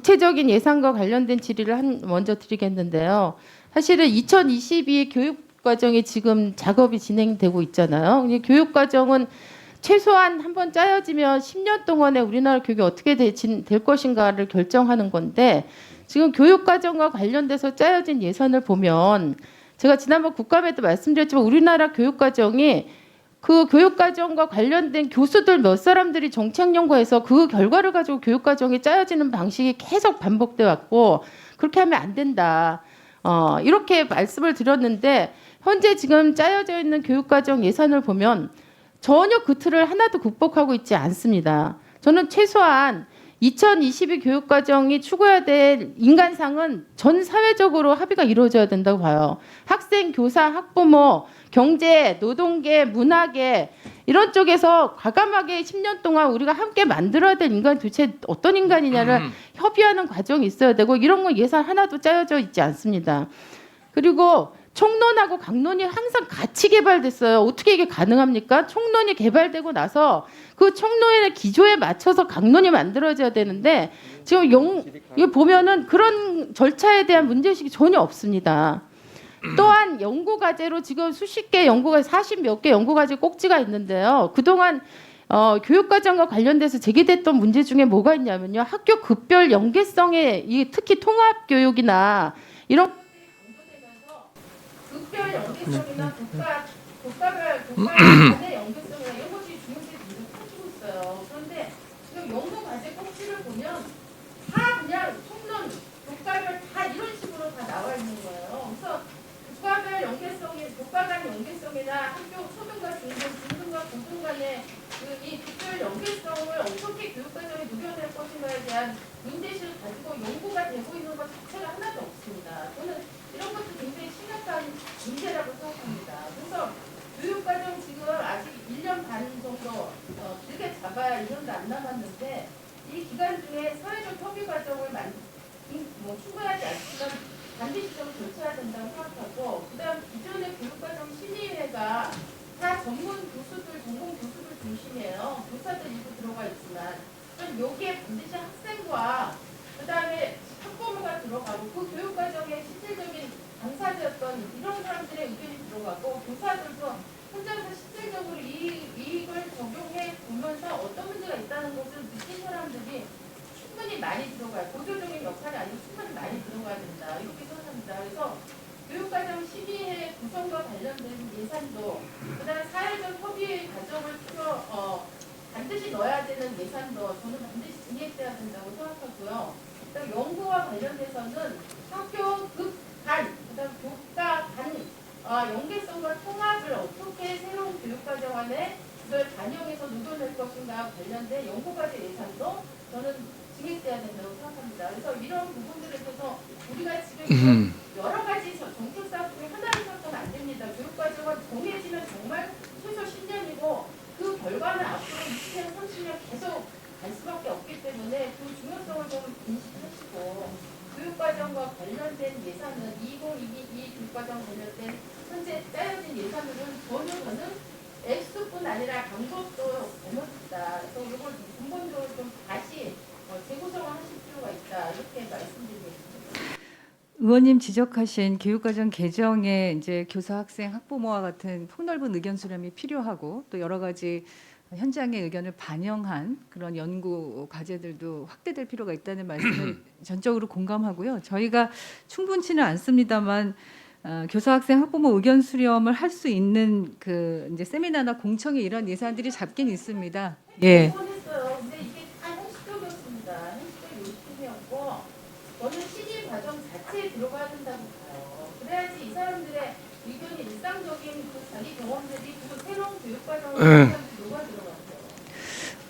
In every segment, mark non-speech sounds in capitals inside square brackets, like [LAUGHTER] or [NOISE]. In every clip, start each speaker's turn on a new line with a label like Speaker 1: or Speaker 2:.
Speaker 1: 구체적인 예산과 관련된 질의를 한, 먼저 드리겠는데요. 사실은 2022 교육 과정이 지금 작업이 진행되고 있잖아요. 이 교육 과정은 최소한 한 번 짜여지면 10년 동안에 우리나라 교육이 어떻게 되- 진- 될 것인가를 결정하는 건데 지금 교육 과정과 관련돼서 짜여진 예산을 보면 제가 지난번 국감에도 말씀드렸지만 우리나라 교육 과정이 그 교육 과정과 관련된 교수들 몇 사람들이 정책 연구해서 그 결과를 가지고 교육 과정이 짜여지는 방식이 계속 반복돼 왔고 그렇게 하면 안 된다. 어, 이렇게 말씀을 드렸는데 현재 지금 짜여져 있는 교육 과정 예산을 보면 전혀 그 틀을 하나도 극복하고 있지 않습니다. 저는 최소한 2022 교육 과정이 추구해야 될 인간상은 전 사회적으로 합의가 이루어져야 된다고 봐요. 학생, 교사, 학부모, 경제, 노동계, 문화계 이런 쪽에서 과감하게 10년 동안 우리가 함께 만들어야 될 인간이 도대체 어떤 인간이냐를 협의하는 과정이 있어야 되고 이런 건 예산 하나도 짜여져 있지 않습니다. 그리고 총론하고 강론이 항상 같이 개발됐어요. 어떻게 이게 가능합니까? 총론이 개발되고 나서 그 총론의 기조에 맞춰서 강론이 만들어져야 되는데 지금 영, 이거 보면은 그런 절차에 대한 문제의식이 전혀 없습니다. 또한 연구 과제로 지금 수십 개 연구가 40몇 개 연구 과제 꼭지가 있는데요. 그동안 어, 교육 과정과 관련돼서 제기됐던 문제 중에 뭐가 있냐면요. 학교 급별 연계성에 이 특히 통합 교육이나 이런 급별 연계성이나 국가 국가별 국가 간의 연계성이나 이런 것이 중요시 커지고 있어요. 그런데 지금 연구 과제 꼭지를 보면 다 그냥 총론 국가별 다 이런 식으로 다 나와 있는 거예요. 그래서 국가별 연계성이 국가 간 연계성이나 학교 초등과 중등, 중등과 고등 간의 그이 국별 연계성을 어떻게 교육 과정에 녹여낼 것인가에 대한 문제의식을 가지고 연구가 되고 있는 것 자체가 하나도 없습니다. 저는 이런 것도 굉장히 심각한 문제라고 생각합니다. 그래서 교육과정 지금 아직 1년 반 정도 어, 길게 잡아야 1년도 안 남았는데 이 기간 중에 사회적 협의 과정을 만, 인- 뭐 충분하지 않지만 반드시 좀 교체해야 된다고 생각하고 그다음 기존의 교육과정 심의회가 다 전문 교수들, 전공 교수들 중심이에요. 교사들 일부 들어가 있지만 좀 여기에 반드시 학생과 그다음에 학부모가 들어가고 그 교육 과정에 실질적인 당사자였던 이런 사람 들어가고 교사들도 혼자서 실질적으로 이 이익을 적용해 보면서 어떤 문제가 있다는 것을 느낀 사람들이 충분히 많이 들어가요. 보조적인 역할이 아니고 충분히 많이 들어가야 된다. 이렇게 생각합니다. 그래서 교육과정 심의회 구성과 관련된 예산도 그다음에 사회적 협의 과정을 필요 어, 반드시 넣어야 되는 예산도 저는 반드시 증액돼야 된다고 생각하고요. 연구와 관련돼서는 학교 교과 간 어, 연계성과 통합을 어떻게 새로운 교육과정 안에 그걸 반영해서 녹여낼 것인가 관련된 연구과제 예산도 저는 증액돼야 된다고 생각합니다. 그래서 이런 부분들에 대해서 우리가 지금 여러 가지 저- 정책 사업 중에 하나를 생각하면 안 됩니다. 교육과정은 정해지면 정말 최소 10년이고 그 결과는 앞으로 20년, 30년 계속 갈 수밖에 없기 때문에 그 중요성을 좀 인식하시고 교육과정과 관련된 예산은 2022 교육과정 관련된 현재 짜여진 예산으로는 전혀 저는 액수뿐 아니라 방법도 잘못했다. 그래서 이걸 근본적으로 좀 다시 어, 재구성을 하실 필요가 있다. 이렇게 말씀드리겠습니다.
Speaker 2: 의원님 지적하신 교육과정 개정에 이제 교사, 학생, 학부모와 같은 폭넓은 의견 수렴이 필요하고 또 여러 가지 현장의 의견을 반영한 그런 연구 과제들도 확대될 필요가 있다는 말씀을 [CLEARS THROAT] 전적으로 공감하고요. 저희가 충분치는 않습니다만 어, 교사, 학생, 학부모 의견 수렴을 할 수 있는 그 이제 세미나나 공청회 이런 예산들이 잡긴 있습니다. 예.
Speaker 1: 했어요. 근데 이게 다 형식적이었습니다. 형식적 요식이었고 저는 심의 과정 자체에 들어가야 된다고 봐요. 그래야지 이 사람들의 의견이 일상적인 그 자기 경험들이 그 새로운 교육 과정을 녹아 들어갔어요.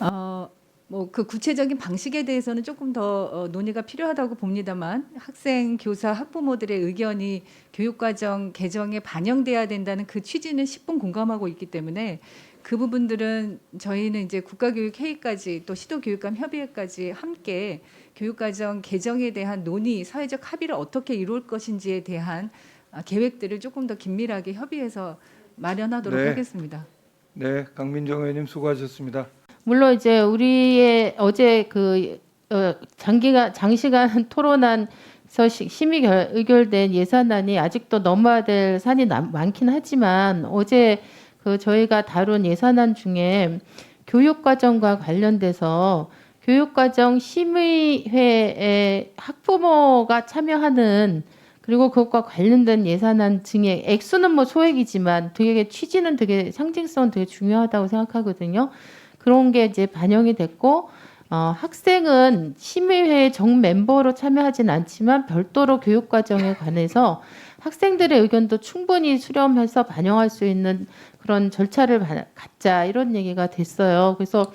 Speaker 2: 어, 뭐 그 구체적인 방식에 대해서는 조금 더 어, 논의가 필요하다고 봅니다만 학생, 교사, 학부모들의 의견이 교육과정 개정에 반영돼야 된다는 그 취지는 10분 공감하고 있기 때문에 그 부분들은 저희는 이제 국가교육회의까지 또 시도교육감 협의회까지 함께 교육과정 개정에 대한 논의, 사회적 합의를 어떻게 이룰 것인지에 대한 아, 계획들을 조금 더 긴밀하게 협의해서 마련하도록
Speaker 3: 네.
Speaker 2: 하겠습니다.
Speaker 3: 네, 강민정 의원님 수고하셨습니다.
Speaker 1: 물론 이제 우리의 어제 그 어, 장기간 장시간 [LAUGHS] 토론한서 시- 심의 결, 의결된 예산안이 아직도 넘어야 될 산이 남, 많긴 하지만 어제 그 저희가 다룬 예산안 중에 교육과정과 관련돼서 교육과정 심의회에 학부모가 참여하는 그리고 그것과 관련된 예산안 증액 액수는 뭐 소액이지만 되게 취지는 되게 상징성 되게 중요하다고 생각하거든요. 그런 게 이제 반영이 됐고 어, 학생은 심의회 정 멤버로 참여하진 않지만 별도로 교육 과정에 관해서 학생들의 의견도 충분히 수렴해서 반영할 수 있는 그런 절차를 바- 갖자 이런 얘기가 됐어요. 그래서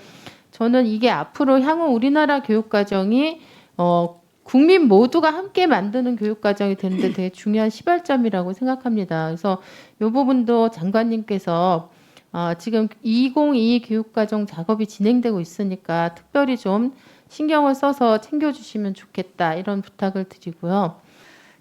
Speaker 1: 저는 이게 앞으로 향후 우리나라 교육 과정이 어, 국민 모두가 함께 만드는 교육 과정이 되는데 되게 중요한 시발점이라고 생각합니다. 그래서 이 부분도 장관님께서 어, 지금 2022 교육과정 작업이 진행되고 있으니까 특별히 좀 신경을 써서 챙겨주시면 좋겠다 이런 부탁을 드리고요.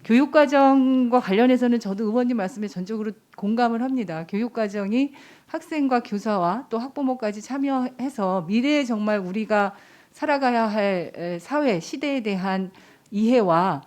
Speaker 2: 교육과정과 관련해서는 저도 의원님 말씀에 전적으로 공감을 합니다. 교육과정이 학생과 교사와 또 학부모까지 참여해서 미래에 정말 우리가 살아가야 할 에, 사회 시대에 대한 이해와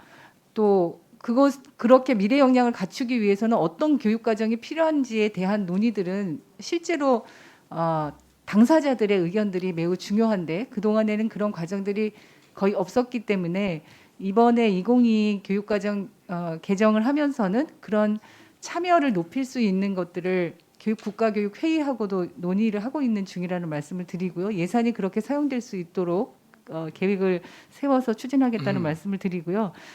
Speaker 2: 또 그것 그렇게 미래 역량을 갖추기 위해서는 어떤 교육 과정이 필요한지에 대한 논의들은 실제로 어, 당사자들의 의견들이 매우 중요한데 그 동안에는 그런 과정들이 거의 없었기 때문에 이번에 2022 교육 과정 어, 개정을 하면서는 그런 참여를 높일 수 있는 것들을 교육 국가교육 회의하고도 논의를 하고 있는 중이라는 말씀을 드리고요. 예산이 그렇게 사용될 수 있도록 어, 계획을 세워서 추진하겠다는 말씀을 드리고요.